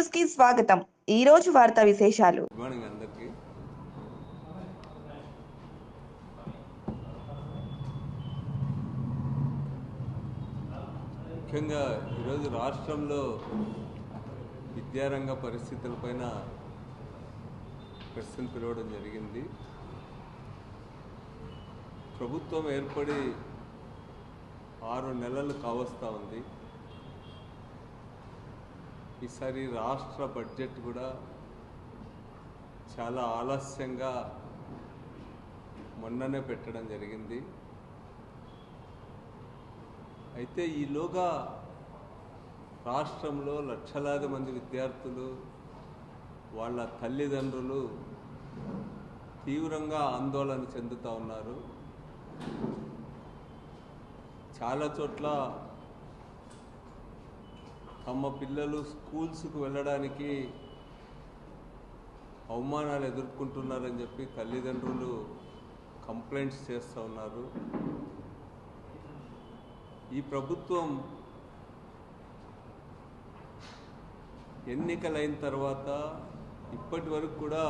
స్వాగతం. ఈ రోజు వార్తా విశేషాలు. అందరికీ. ముఖ్యంగా ఈరోజు రాష్ట్రంలో విద్యారంగ పరిస్థితులపైన ప్రశ్నలు పిలవడం జరిగింది. ప్రభుత్వం ఏర్పడి ఆరు నెలలు కావస్తూ ఉంది. ఈసారి రాష్ట్ర బడ్జెట్ కూడా చాలా ఆలస్యంగా మొన్ననే పెట్టడం జరిగింది. అయితే ఈలోగా రాష్ట్రంలో లక్షలాది మంది విద్యార్థులు వాళ్ళ తల్లిదండ్రులు తీవ్రంగా ఆందోళన చెందుతూ ఉన్నారు. చాలా చోట్ల తమ పిల్లలు స్కూల్స్కు వెళ్ళడానికి అవమానాలు ఎదుర్కొంటున్నారని చెప్పి తల్లిదండ్రులు కంప్లైంట్స్ చేస్తూ ఉన్నారు. ఈ ప్రభుత్వం ఎన్నికలైన తర్వాత ఇప్పటి వరకు కూడా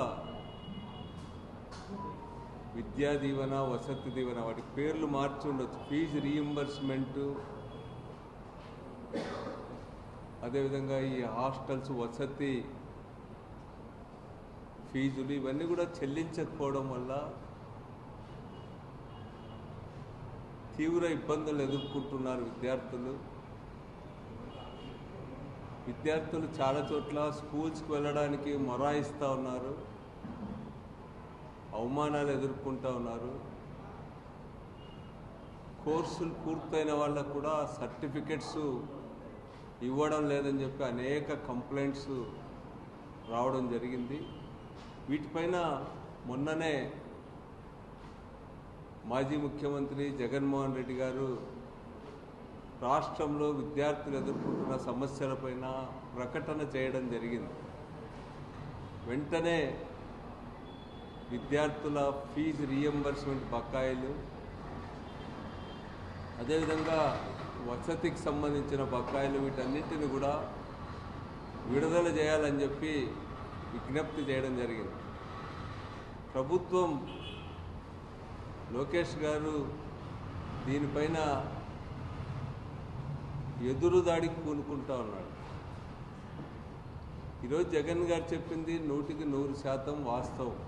విద్యా దీవెన వసతి దీవెన వాటి పేర్లు మార్చి ఉండొచ్చు. ఫీజు రీఎంబర్స్మెంటు అదేవిధంగా ఈ హాస్టల్స్ వసతి ఫీజులు ఇవన్నీ కూడా చెల్లించకపోవడం వల్ల తీవ్ర ఇబ్బందులు ఎదుర్కొంటున్నారు విద్యార్థులు. విద్యార్థులు చాలా చోట్ల స్కూల్స్కి వెళ్ళడానికి మొరాయిస్తూ ఉన్నారు. అవమానాలు ఎదుర్కొంటూ ఉన్నారు. కోర్సులు పూర్తయిన వాళ్ళకు కూడా సర్టిఫికెట్స్ ఇవ్వడం లేదని చెప్పి అనేక కంప్లైంట్స్ రావడం జరిగింది. వీటిపైన మొన్ననే మాజీ ముఖ్యమంత్రి జగన్మోహన్ రెడ్డి గారు రాష్ట్రంలో విద్యార్థులు ఎదుర్కొంటున్న సమస్యలపైన ప్రకటన చేయడం జరిగింది. వెంటనే విద్యార్థుల ఫీజు రీఎంబర్స్మెంట్ బకాయిలు అదేవిధంగా వసతికి సంబంధించిన బకాయిలు వీటన్నిటిని కూడా విడుదల చేయాలని చెప్పి విజ్ఞప్తి చేయడం జరిగింది. ప్రభుత్వం లోకేష్ గారు దీనిపైన ఎదురుదాడికి పూనుకుంటా ఉన్నాడు. ఈరోజు జగన్ గారు చెప్పింది నూటికి నూరు శాతం వాస్తవం.